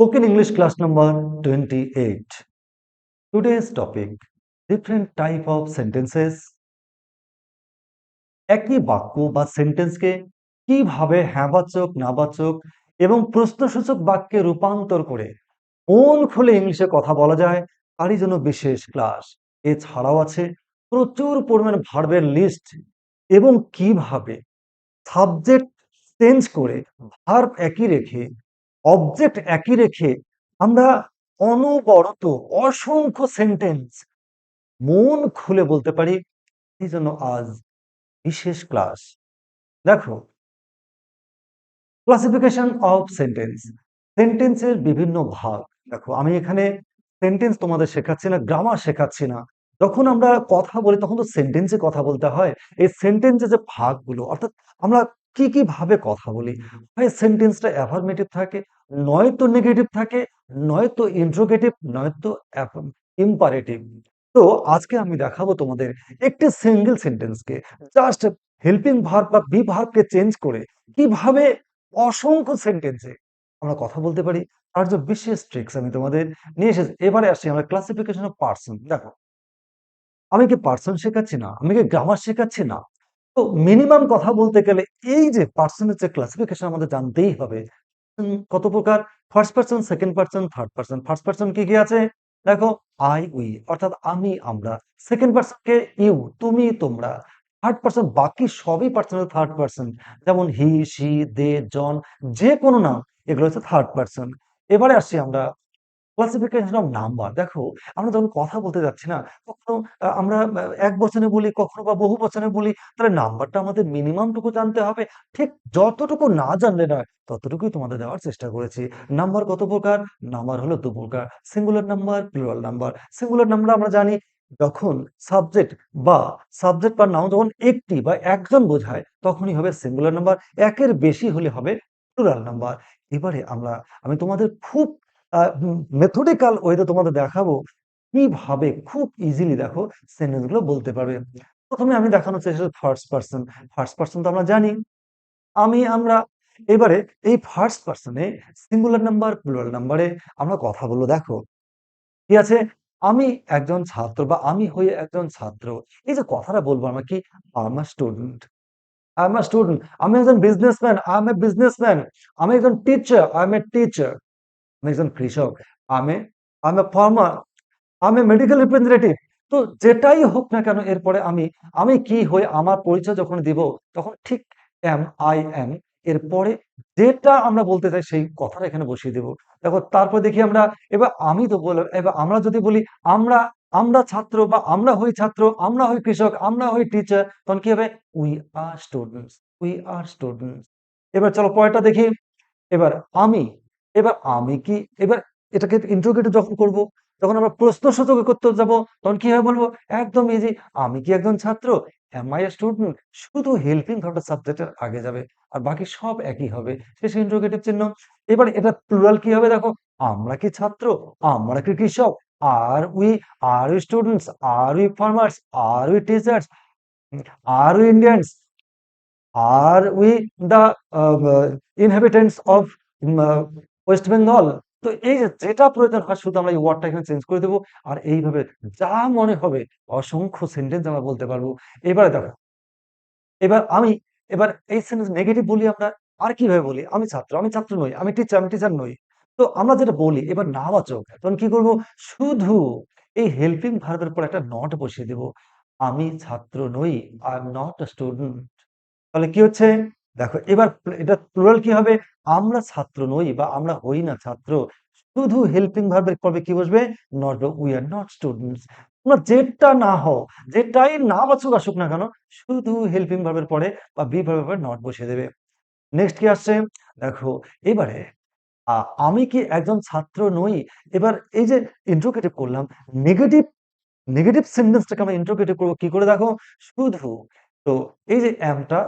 Spoken English class number 28. Today's topic, different type of sentences একই বাক্য বা সেন্টেন্সকে কীভাবে হ্যাঁবাচক নাবাচক এবং প্রশ্নসূচক বাক্যে রূপান্তর করে মন খুলে ইংলিশে কথা বলা যায়, তারই জন্য বিশেষ ক্লাস এছাড়াও আছে প্রচুর পরিমাণ ভার্বের লিস্ট এবং কীভাবে সাবজেক্ট চেঞ্জ করে ভার্ব একই রেখে অবজেক্ট একই রেখে আমরা অনবরত অসংখ্য সেন্টেন্স মন খুলে বলতে পারি, এই জন্য আজ বিশেষ ক্লাস দেখো ক্লাসিফিকেশন অফ সেন্টেন্স সেন্টেন্সের বিভিন্ন ভাগ। দেখো, আমি এখানে সেন্টেন্স তোমাদের শেখাচ্ছি না গ্রামার শেখাচ্ছি না। যখন আমরা কথা বলি, তখন তো সেন্টেন্সে কথা বলতে হয়। এই সেন্টেন্সে যে ভাগগুলো, অর্থাৎ আমরা কি কি ভাবে কথা বলি? হয় সেন্টেন্সটা অ্যাফার্মেটিভ থাকে, নয়তো নেগেটিভ থাকে, নয়তো ইন্ট্রোগেটিভ নয়তো ইম্পারেটিভ তো আজকে আমি দেখাবো তোমাদের একটি সিঙ্গেল সেন্টেন্সকে জাস্ট হেল্পিং ভার্ব বা বি ভার্বকে চেঞ্জ করে কীভাবে অসংখ্য সেন্টেন্সে আমরা কথা বলতে পারি। তার যে বিশেষ ট্রিক্স আমি তোমাদের নিয়ে এসেছি। এবারে আসছি আমরা ক্লাসিফিকেশন অফ পার্সন দেখো, আমি কি পার্সন শেখাচ্ছি না? আমি কি গ্রামার শেখাচ্ছি না? তো মিনিমাম কথা বলতে গেলে এই যে পার্সনের ক্লাসিফিকেশন আমাদের জানতেই হবে। কত প্রকার? First person second person third person first person কি কি আছে? দেখো আই উই অর্থাৎ আমি, আমরা। সেকেন্ড পার্সনকে ইউ তুমি, তোমরা। থার্ড পার্সন বাকি সবই পার্সোনাল থার্ড পার্সন যেমন হি সি দে জন যে কোনো নাম, এগুলো হচ্ছে থার্ড পার্সন এবারে আসছি আমরা ক্লাসিফিকেশন অফ নাম্বার দেখো, আমরা যখন কথা বলতে যাচ্ছি না, কখনো আমরা এক বচনে বলি, কখনো বা বহু বচনে বলি, তাহলে নাম্বারটা আমাদের মিনিমামটুকু জানতে হবে। ঠিক যতটুকু না জানলে নয়, ততটুকুই তোমাদের দেওয়ার চেষ্টা করেছি। নাম্বার কত প্রকার? নাম্বার হলো দু প্রকার। Singular number plural number singular number আমরা জানি, যখন সাবজেক্ট বা সাবজেক্ট বা নাউন যখন একটি বা একজন বোঝায়, তখনই হবে সিঙ্গুলার নাম্বার একের বেশি হলে হবে প্লুরাল নাম্বার এবারে আমরা, আমি তোমাদের খুব মেথডিক্যাল ওয়েতে তোমাদের দেখাবো কীভাবে খুব ইজিলি দেখো সেন্টেন্সগুলো বলতে পারবে। প্রথমে আমি দেখানোর চেষ্টা ফার্স্ট পার্সন ফার্স্ট পার্সন তো আমরা জানি। আমি, আমরা, এবারে এই ফার্স্ট পার্সনে সিঙ্গুলার নাম্বার প্লুরাল নাম্বারে আমরা কথা বলব, দেখো। কি আছে? আমি একজন ছাত্র বা আমি হয়ে একজন ছাত্র। এই যে কথাটা বলব আমরা কি? আম স্টুডেন্ট এম স্টুডেন্ট আমি একজন businessman I am a businessman আমি একজন teacher I am a teacher আমি একজন কৃষক, আমি আমি ফার্মার আমি মেডিকেল রিপ্রেজেন্টেটিভ তো যেটাই হোক না কেন, এরপরে আমি আমি কি হয়ে আমার পরিচয় যখন দিব, তখন ঠিক এম আই এম এরপরে যেটা আমরা বলতে চাই সেই কথাটা এখানে বসিয়ে দেব। দেখো, তারপর দেখি আমরা, এবার আমি তো বললাম, এবার আমরা যদি বলি, আমরা আমরা ছাত্র বা আমরা হই ছাত্র, আমরা হই কৃষক, আমরা হই টিচার তখন কি হবে? We are students we are students এবার চলো পরেরটা দেখি, এবার আমি এবার আমি কি, এবার এটাকে ইন্ট্রোগেটিভ যখন করব তখন আমরা প্রশ্ন প্রশ্নসূচকে করতে যাব, তখন কি হবে বলব? একদম ইজি আমি কি একজন ছাত্র? এম আই স্টুডেন্ট শুধু হেল্পিং ভার্বটা সাবজেক্টের আগে যাবে, আর বাকি সব একই হবে। শেষে ইন্ট্রোগেটিভ চিহ্ন। এবার এটা প্লুরাল কি হবে দেখো? আমরা কি ছাত্র? আমরা কি কৃষক? Are we are we students are we farmers are we teachers are we Indians are we the inhabitants of West Bengal তো এই যে যেটা প্রয়োজন হয়, শুধু আমরা এই ওয়ার্ডটা এখানে চেঞ্জ করে দেবো। আর এইভাবে যা মনে হবে, অসংখ্য সেন্টেন্স আমরা বলতে পারব। এবারে দেখো, এবার আমি, এবার এই সেন্টেন্স নেগেটিভ বলি আমরা, আর কীভাবে বলি? আমি ছাত্র আমি ছাত্র নই, আমি টিচার আমি টিচার নই। তো আমরা যেটা বলি, এবার নাবাচক তখন কি করব? শুধু এই হেল্পিং ভার্বের পর একটা নট বসিয়ে দেব। আমি ছাত্র নই আই এম নট স্টুডেন্ট তাহলে কি হচ্ছে? দেখো, এবার এটা প্লুরাল কি হবে? আমরা ছাত্র নই বা আমরা হই না ছাত্র। শুধু হেল্পিং ভার্বের পরে কি বসবে? Not we are not students তোমরা যেটা না হও, যেটাই না বাচক আসুক না কেন, শুধু হেল্পিং ভার্বের পরে বা বি ভার্বের পরে নট বসিয়ে দেবে। নেক্সট কি আসছে? দেখো, এবারে আমি কি একজন ছাত্র নই? এবার এই যে ইন্ট্রোগেটিভ করলাম নেগেটিভ নেগেটিভ সেন্টেন্সটাকে আমরা ইন্ট্রোগেটিভ করব, কি করে দেখো? শুধু তো এই যে অ্যামটা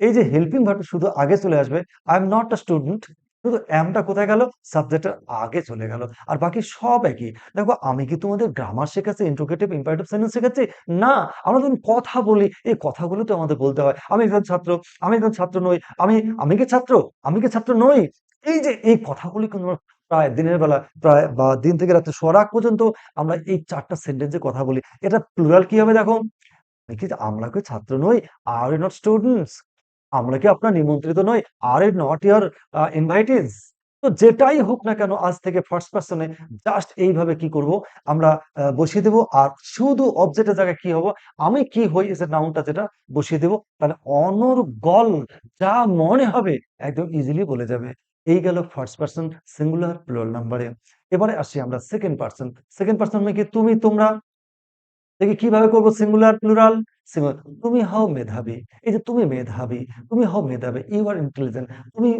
এই যে হেল্পিং ভার্ব শুধু আগে চলে আসবে I am not a student শুধু অ্যামটা কোথায় গেল? সাবজেক্টের আগে চলে গেল। আর বাকি সব একই। দেখো, আমি কি তোমাদের গ্রামার শেখাচ্ছি ইন্ট্রোগেটিভ ইম্পারেটিভ সেন্টেন্স শেখাচ্ছি? না, আমরা যখন কথা বলি, এই কথাগুলো তো আমাদের বলতে হয়। আমি একজন ছাত্র, আমি একজন ছাত্র নই, আমি আমি কি ছাত্র? আমি কি ছাত্র নই? এই যে এই কথাগুলি কিন্তু প্রায় দিনের বেলা, প্রায় বা দিন থেকে রাত্রে আগ পর্যন্ত আমরা এই ৪ টা সেন্টেন্সে কথা বলি। এটা প্লুরাল কি হবে দেখো? কি আমরা কি ছাত্র নই? Are not students? আমরা কি আপনার নিমন্ত্রিত নই? Are you not your invitees? তো যেটাই হোক না কেন, আজ থেকে ফার্স্ট পারসন জাস্ট এইভাবে কি করব? আমরা বসিয়ে দেব আর শুধু অবজেক্ট এর জায়গায় কি হব? আমি কি হই ইজ এ নাউনটা যেটা বসিয়ে দেব। তাহলে অনর্গল যা মনে হবে একদম ইজিলি বলে যাবে। এই গেল ফার্স্ট পারসন সিঙ্গুলার প্লুরাল নাম্বারে। এবারে আসি আমরা সেকেন্ড পারসন। সেকেন্ড পারসন মানে কি তুমি, তোমরা। দেখি কীভাবে করব সিঙ্গুলার প্লুরাল? তুমি হও মেধাবী। এই যে তুমি মেধাবী, তুমি হও মেধাবী। You are intelligent. তুমি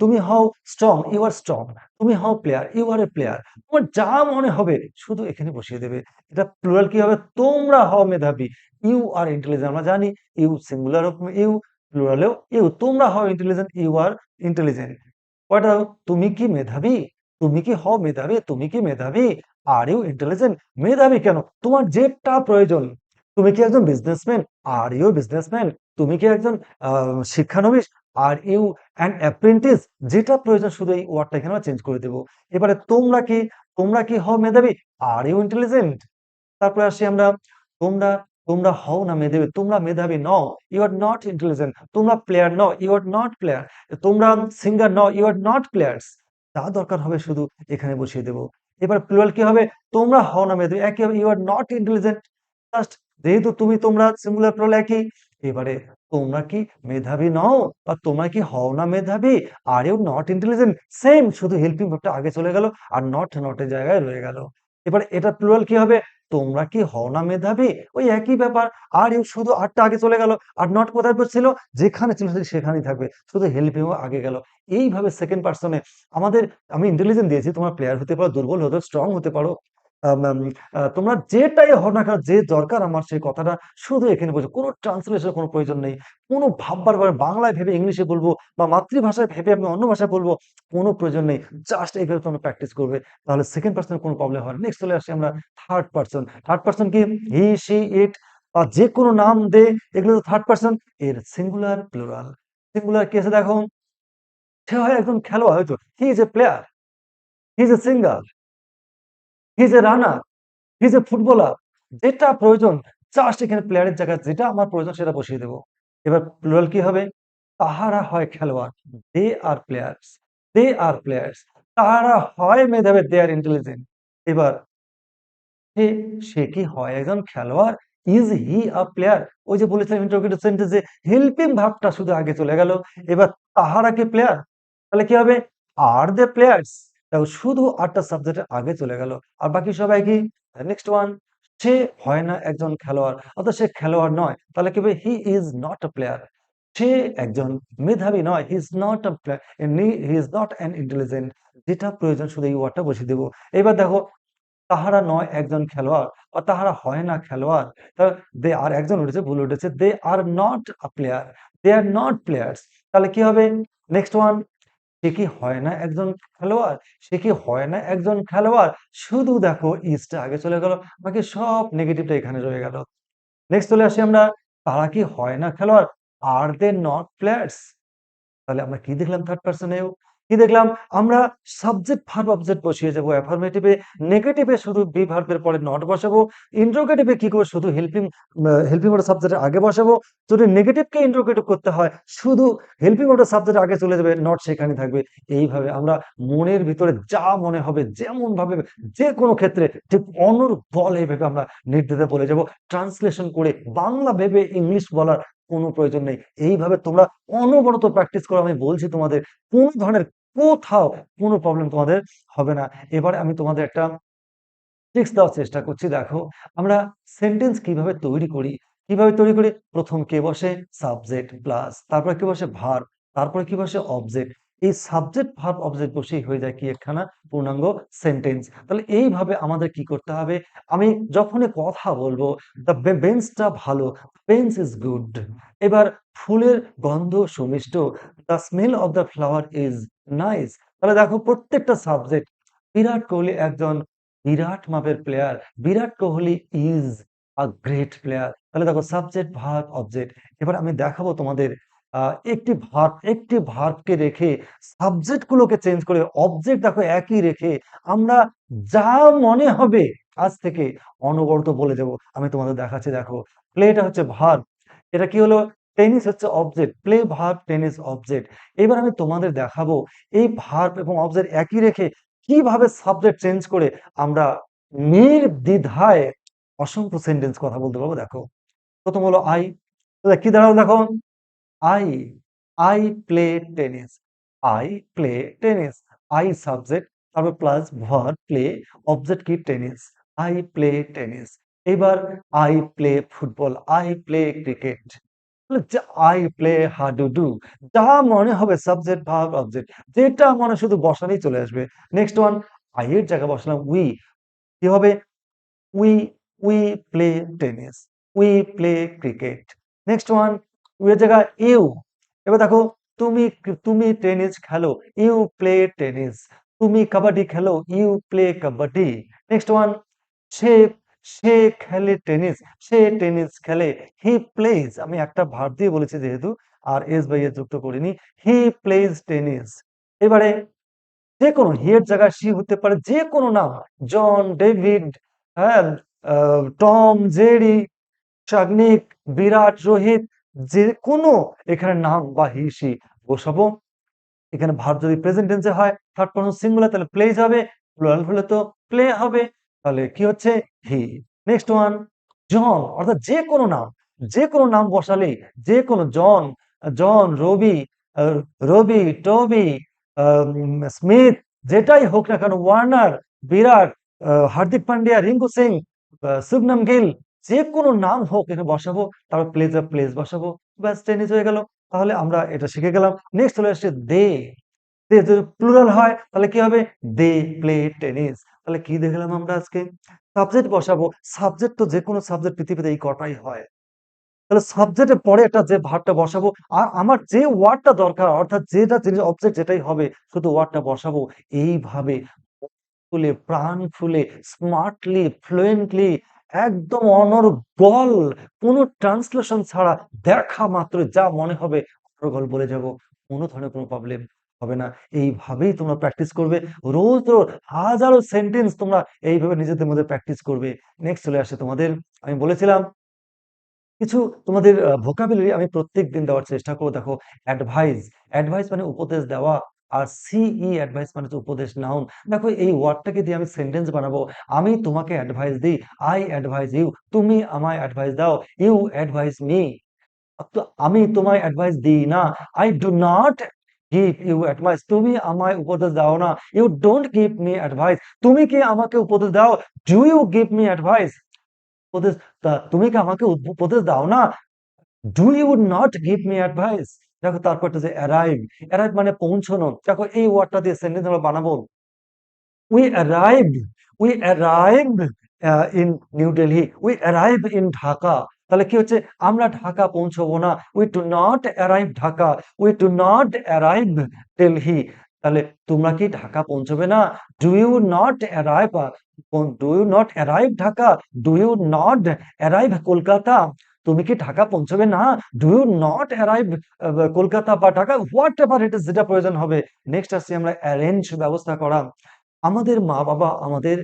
তুমি হও স্ট্রং, ইউ আর স্ট্রং। তুমি হও player, you are a player. তোমার যা মনে হবে শুধু এখানে বসিয়ে দেবে। এটা প্লুরাল কি হবে? তোমরা হও মেধাবী। ইউ আর ইন্টেলিজেন্ট আমরা জানি ইউ সিঙ্গুলার ইউ, প্লুরালেও ইউ। তোমরা হও ইন্টেলিজেন্ট, ইউ আর ইন্টেলিজেন্ট। কয়টা তুমি কি মেধাবী? তুমি কি হও মেধাবী? তুমি কি মেধাবী? Are you intelligent? মেধাবী কেন? তোমার যেটা প্রয়োজন। তুমি কি একজন বিজনেসম্যান? Are you businessman? তুমি কি একজন শিক্ষানবিশ? Are you and apprentice? যেটা প্রয়োজন শুধু এই ওয়ার্ডটা এখানে চেঞ্জ করে দেবো এবারে তোমরা কি, তোমরা কি হও মেধাবী? Are you intelligent? তারপরে আসি আমরা তোমরা, তোমরা হও না মেধাবী। তোমরা মেধাবী নও। You are not intelligent. তোমরা player now. You are not player. তোমরা singer now. You are not players. যা দরকার হবে শুধু এখানে বসিয়ে দেব। এবার প্লুরাল কি হবে? তোমরা হও না মেধাবী। একই you are not intelligent. Just যেহেতু তুমি তোমরা সিঙ্গুলার প্লুরাল একই। এবারে তোমরা কি মেধাবী নও? বা তোমরা কি হও না মেধাবী? Are you not intelligent? Same শুধু হেল্পিং ভার্বটা আগে চলে গেল আর নট, নট এর জায়গায় রয়ে গেল। এবার এটা প্লুরাল কি হবে? তোমরা কি হও না মেধাবী? ওই একই ব্যাপার। আর শুধু আটটা আগে চলে গেল। আর নট কোথায় ছিল? যেখানে ছিল সেখানেই থাকবে। শুধু হেল্পিংও আগে গেল। এইভাবে সেকেন্ড পার্সনে আমাদের আমি ইন্টেলিজেন্ট দিয়েছি। তোমার প্লেয়ার হতে পারো, দুর্বল হতে স্ট্রং হতে পারো। তোমরা যেটাই হও না কেন, যে দরকার আমার সেই কথাটা শুধু এখানে বসে কোনো ট্রান্সলেশন কোন প্রয়োজন নেই। কোন ভাববার বাংলায় ভেবে ইংলিশে বলব বা মাতৃভাষায় ভেবে আমি অন্য ভাষায় বলব কোনো প্রয়োজন নেই। জাস্ট এইভাবে তোমরা প্র্যাকটিস করবে। তাহলে সেকেন্ড পারসন কোনো প্রবলেম হয় নেক্সট চলে আসি আমরা থার্ড পারসন। থার্ড পারসন কি? হি, সি ইট বা যেকোনো নাম দে এগুলো তো থার্ড পারসন এর সিঙ্গুলার প্লুরাল। সিঙ্গুলার কি আছে দেখো? সে হয় একজন খেলোয়াড় হয়তো। He is a player. He is a singer. He is a runner. He is a footballer. যেটা প্রয়োজন জাস্ট এখানে প্লেয়ারের জায়গায় যেটা আমার প্রয়োজন সেটা বসিয়ে দেবো এবার প্লুরাল কি হবে? তাহারা হয় খেলোয়াড়। They are players. They are players. তাহারা হয় মেধাবী। They are intelligent. এবার সে, কি হয় একজন খেলোয়াড়? Is he a player? ওই যে বলেছিলাম ইন্টারোগেটিভ সেন্টেন্স হেল্পিং ভাবটা শুধু আগে চলে গেল। এবার তাহারা কি প্লেয়ার? তাহলে কি হবে? Are they players? দেখো শুধু আটটা সাবজেক্টের আগে চলে গেল। আর বাকি সবাই কি? নেক্সট ওয়ান সে হয় না একজন খেলোয়াড়। অর্থাৎ সে খেলোয়াড় নয়। তাহলে কি? He is not a player. সে একজন মেধাবী নয়। He is not a player. He is not an intelligent. যেটা প্রয়োজন শুধু এই ওয়ার্ডটা বসিয়ে দেব। এবার দেখো তাহারা নয় একজন খেলোয়াড় বা তাহারা হয় না খেলোয়াড়। দে আর একজন উঠেছে, ভুল উঠেছে। They are not a player. They are not players. তাহলে কি হবে? নেক্সট ওয়ান সে কি হয় না একজন খেলোয়াড়? সে কি হয় না একজন খেলোয়াড়? শুধু দেখো ইস্টটা আগে চলে গেল। বাকি সব নেগেটিভটা এখানে রয়ে গেল। নেক্সট চলে আসি আমরা, তারা কি হয় না খেলোয়াড়? Are they not players? তাহলে আমরা কি দেখলাম থার্ড পার্সনেও? কি দেখলাম? আমরা সাবজেক্ট ভার্ব অবজেক্ট বসিয়ে যাব অ্যাফার্মেটিভ নেগেটিভ শুধু বি ভার্ব এর পরে নট বসাবো। ইন্টারোগেটিভ কি করব? শুধু হেল্পিং হেল্পিং ভার্ব সাবজেক্টের আগে বসাবো। যদি নেগেটিভ কে ইন্টারোগেটিভ করতে হয় শুধু হেল্পিং ভার্বটা সাবজেক্টের আগে চলে যাবে, নট সেখানে থাকবে। এইভাবে আমরা মনের ভিতরে যা মনে হবে যেমন যেমনভাবে যেকোনো ক্ষেত্রে ঠিক অনর্গল এইভাবে আমরা নির্দ্বিধায় বলে যাব। ট্রান্সলেশন করে বাংলা ভেবে ইংলিশ বলার কোন প্রয়োজন নেই। এইভাবে তোমরা অনবরত প্র্যাকটিস করো আমি বলছি তোমাদের, কোন ধরনের কোথাও কোনো প্রবলেম তোমাদের হবে না। এবারে আমি তোমাদের একটা ট্রিক্স দেওয়ার চেষ্টা করছি দেখো। আমরা সেন্টেন্স কীভাবে তৈরি করি? কীভাবে তৈরি করি? প্রথম কে বসে? সাবজেক্ট প্লাস তারপরে কে বসে? ভার তারপরে কি বসে? অবজেক্ট। এই সাবজেক্ট, ভার্ব, অবজেক্ট বসেই হয়ে যায় কি একখানা পূর্ণাঙ্গ সেন্টেন্স। তাহলে এইভাবে আমাদের কি করতে হবে? আমি যখনই কথা বলব দ্য বেঞ্চটা ভালো। Bench is good. এবার ফুলের গন্ধ সুমিষ্ট। The smell of the flower is nice. তাহলে দেখো প্রত্যেকটা সাবজেক্ট বিরাট কোহলি একজন বিরাট মাপের player. Virat Kohli is a great player. তাহলে দেখো সাবজেক্ট, ভার্ব, অবজেক্ট। এবার আমি দেখাবো তোমাদের একটি ভার্ব একটি ভার্বকে রেখে সাবজেক্ট গুলোকে চেঞ্জ করে অবজেক্ট দেখো একই রেখে আমরা যা মনে হবে আজ থেকে অনবরত বলে যাব আমি তোমাদের দেখাচ্ছি, দেখো। প্লেটা হচ্ছে ভার্ব এটা কি হলো? টেনিস হচ্ছে object play verb tennis object এবার আমি তোমাদের দেখাবো এই ভার্ব এবং অবজেক্ট একই রেখে কীভাবে সাবজেক্ট চেঞ্জ করে আমরা নির্দ্বিধায় অসংখ্য সেন্টেন্স কথা বলতে পারব, দেখো। প্রথম হলো আই কি দাঁড়াল দেখো? I I play tennis I play tennis I subject তারপর প্লাস ভার্ব প্লে অবজেক্ট কি? টেনিস আই প্লে টেনিস এবার I play football I play cricket I play hadudu যা মনে হবে সাবজেক্ট ভার্ব অবজেক্ট যেটা মনে শুধু বসালেই চলে আসবে। নেক্সট ওয়ান আই এর জায়গায় বসালাম উই কি হবে? We we play tennis we play cricket next one we এর জায়গায় ইউ। এবার দেখো, তুমি তুমি টেনিস খেলো, ইউ প্লে টেনিস। তুমি কাবাডি খেলো, you play kabaddi. Next one, সে সে খেলে টেনিস, সে টেনিস খেলে, হি প্লেজ। আমি একটা ভার দিয়ে বলেছি যেহেতু, আর এস বাই এস যুক্ত করিনি, হি প্লেজ টেনিস। এবারে যে কোনো হি এর জায়গায় সি হতে পারে যে কোনো নাম, জন, ডেভিড হ্যাঁ টম, জেরি, শাগনিক, বিরাট, রোহিত যে কোনো এখানে নাম বা হিসি বসাবো। এখানে ভার্ব যদি প্রেজেন্ট টেন্সে হয় থার্ড পারসন সিঙ্গুলার তাহলে হবে প্লুরাল হলে তো প্লে হবে। তাহলে কি হচ্ছে? হি নেক্সট ওয়ান জন অর্থাৎ যে কোনো নাম, যে কোনো নাম বসালে যে কোনো জন জন রবি রবি টবি স্মিথ যেটাই হোক না কেন ওয়ার্নার বিরাট হার্দিক পান্ডিয়া, রিঙ্কু সিং শুভনম গিল যে কোনো নাম হোক, এখানে বসাবো, তারপর প্লেজ প্লেস বসাবো, ব্যাস টেনিস হয়ে গেল। তাহলে আমরা এটা শিখে গেলাম। নেক্সট চলে আসছে দে দে যদি প্লুরাল হয়, তাহলে কি হবে? দে প্লে টেনিস তাহলে কি দেখলাম আমরা আজকে? সাবজেক্ট বসাবো। সাবজেক্ট তো যে কোনো সাবজেক্ট পৃথিবীতে এই কটাই হয়। তাহলে সাবজেক্টের পরে একটা যে ভার্বটা বসাবো, আর আমার যে ওয়ার্ডটা দরকার, অর্থাৎ যেটা জিনিস অবজেক্ট যেটাই হবে, শুধু ওয়ার্ডটা বসাবো। এইভাবে ফুলে, প্রাণ ফুলে স্মার্টলি ফ্লুয়েন্টলি একদম অনর্গল। কোনো ট্রান্সলেশন ছাড়া দেখা মাত্র যা মনে হবে, অনর্গল বলে যাব। কোনো ধরনের কোনো প্রবলেম হবে না। এইভাবেই তোমরা প্র্যাকটিস করবে। রোজ রোজ হাজারো সেন্টেন্স তোমরা এইভাবে নিজেদের মধ্যে প্র্যাকটিস করবে। নেক্সট চলে আসে তোমাদের। আমি বলেছিলাম, কিছু তোমাদের ভোকাবুলারি আমি প্রত্যেক দিন দেওয়ার চেষ্টা করব। দেখো অ্যাডভাইস অ্যাডভাইস মানে উপদেশ দেওয়া। আর সিই অ্যাডভাইস মানে হচ্ছে উপদেশ নাউন দেখো, এই ওয়ার্ডটাকে দিয়ে আমি সেন্টেন্স বানাবো। আমি তোমাকে অ্যাডভাইস দিই আই অ্যাডভাইস ইউ তুমি আমায় অ্যাডভাইস দাও। ইউ অ্যাডভাইস মি তো আমি তোমায় অ্যাডভাইস দিই না। I do not give you advice তুমি আমায় উপদেশ দাও না। You don't give me advice তুমি কি আমাকে উপদেশ দাও? Do you give me advice উপদেশ তুমি কি আমাকে উপদেশ দাও না? Do you not give me advice দেখো তারপরটা যে অ্যারাইভ অ্যারাইভ মানে পৌঁছানো। দেখো এই ওয়ার্ডটা দিয়ে সেন্টেন্স আমরা বানাবো। We arrive we arrive in New Delhi we arrive in Dhaka তাহলে কি হচ্ছে? আমরা ঢাকা পৌঁছবো না। We do not arrive Dhaka we do not arrive Delhi তাহলে তোমরা কি ঢাকা পৌঁছবে না? Do you not arrive do you not arrive Dhaka do you not arrive Kolkata তুমি কি ঢাকা পৌঁছবে? না do you not arrive Kolkata বা Dhaka? Whatever it is যেটা প্রয়োজন হবে। নেক্সট আসছি আমরা অ্যারেঞ্জ ব্যবস্থা করা। আমাদের মা বাবা আমাদের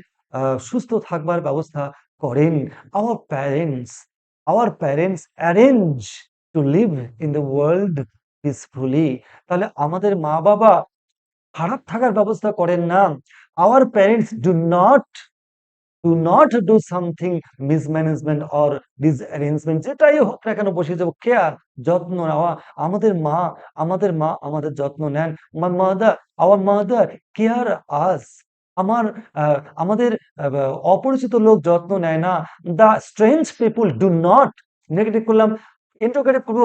সুস্থ থাকবার ব্যবস্থা করেন। Our parents our parents arrange to live in the world peacefully তাহলে আমাদের মা বাবা খারাপ থাকার ব্যবস্থা করেন না। Our parents do not do not do something mismanagement or disarrangement যেটাই হোক না কেন বসে যাব। কেয়ার যত্ন নেওয়া। আমাদের মা আমাদের মা আমাদের যত্ন নেন। My mother our mother care us আমার আমাদের অপরিচিত লোক যত্ন নেয় না। The strange people do not negative করলাম ইন্টারোগেটিভ করব।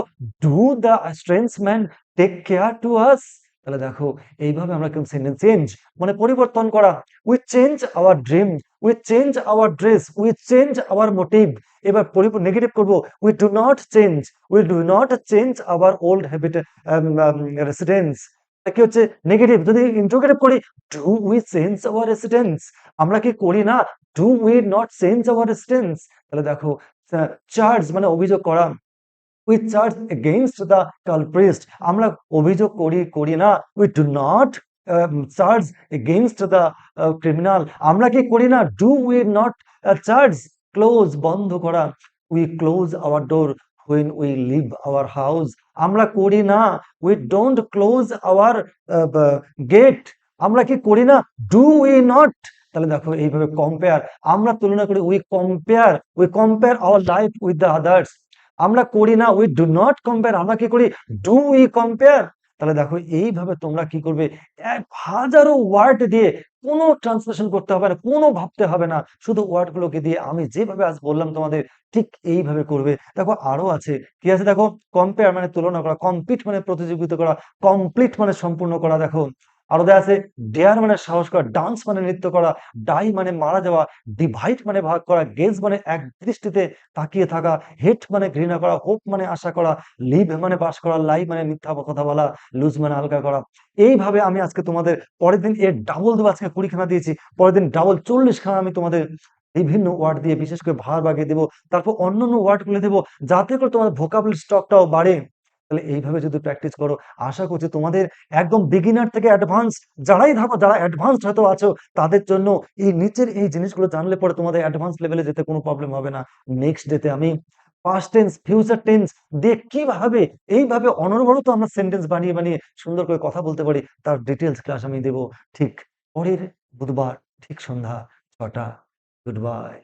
Do the strange man take care to us তাহলে দেখো, এইভাবে আমরা কিন্তু সেন্টেন্স চেঞ্জ মানে পরিবর্তন করা। We change our dream we change our dress we change our motive এবার নেগেটিভ করব we do not change we do not change our old habit residence কি হচ্ছে? নেগেটিভ যদি ইন্টারোগেটিভ করি do we change our residence আমরা কি করি না? Do we not change our residence তাহলে দেখো চার্জ মানে অভিযোগ করা। We charge against the culprit আমরা অভিযোগ করি করি না। We do not charge against the criminal আমরা কি করি না? Do we not charge close বন্ধ করা। We close our door when we leave our house আমরা করি না। We don't close our gate আমরা কি করি না? ডু উই নট তাহলে দেখো এইভাবে কম্পেয়ার আমরা তুলনা করি we compare we compare our life with the others আমরা করি না উই ডু নট কম্পেয়ার আমরা কি করি? ডু উই কম্পেয়ার তাহলে দেখো, এইভাবে তোমরা কি করবে? এক হাজারো ওয়ার্ড দিয়ে কোনো ট্রান্সলেশন করতে হবে না, কোনো ভাবতে হবে না, শুধু ওয়ার্ডগুলোকে দিয়ে আমি যেভাবে আজ বললাম তোমাদের, ঠিক এইভাবে করবে। দেখো, আরও আছে, কি আছে দেখো? কম্পেয়ার মানে তুলনা করা কম্পিট মানে প্রতিযোগিতা করা কমপ্লিট মানে সম্পূর্ণ করা, দেখো। আরও দেয়া আছে ডেয়ার মানে সাহস করা ডান্স মানে নৃত্য করা ডাই মানে মারা যাওয়া ডিভাইড মানে ভাগ করা গেজ মানে এক দৃষ্টিতে তাকিয়ে থাকা হেট মানে ঘৃণা করা হোপ মানে আশা করা লিভ মানে বাস করা লাইভ মানে মিথ্যা কথা বলা লুজ মানে আলগা করা। এইভাবে আমি আজকে তোমাদের, পরের দিন এর ডাবল দেবো, আজকে কুড়িখানা দিয়েছি, পরের দিন ডাবল চল্লিশ খানা আমি তোমাদের বিভিন্ন ওয়ার্ড দিয়ে, বিশেষ করে ভার বাগিয়ে দেবো, তারপর অন্য অন্যান্য ওয়ার্ডগুলো দেবো, যাতে করে তোমাদের ভোকাবুলারি স্টকটাও বাড়ে। তাহলে এইভাবে যদি প্র্যাকটিস করো, আশা করছি তোমাদের একদম বিগিনার থেকে অ্যাডভান্স যারাই থাকো, যারা অ্যাডভান্স হয়তো আছো, তাদের জন্য এই নিচের এই জিনিসগুলো জানলে পরে তোমাদের অ্যাডভান্স লেভেলে যেতে কোনো প্রবলেম হবে না। নেক্সট ডেতে আমি পাস্ট টেন্স ফিউচার টেন্স দিয়ে কীভাবে, এইভাবে অনর্গলত আমরা সেন্টেন্স বানিয়ে বানিয়ে সুন্দর করে কথা বলতে পারি, তার ডিটেলস ক্লাস আমি দেব। ঠিক পরের বুধবার, ঠিক সন্ধ্যা ছটা। Good bye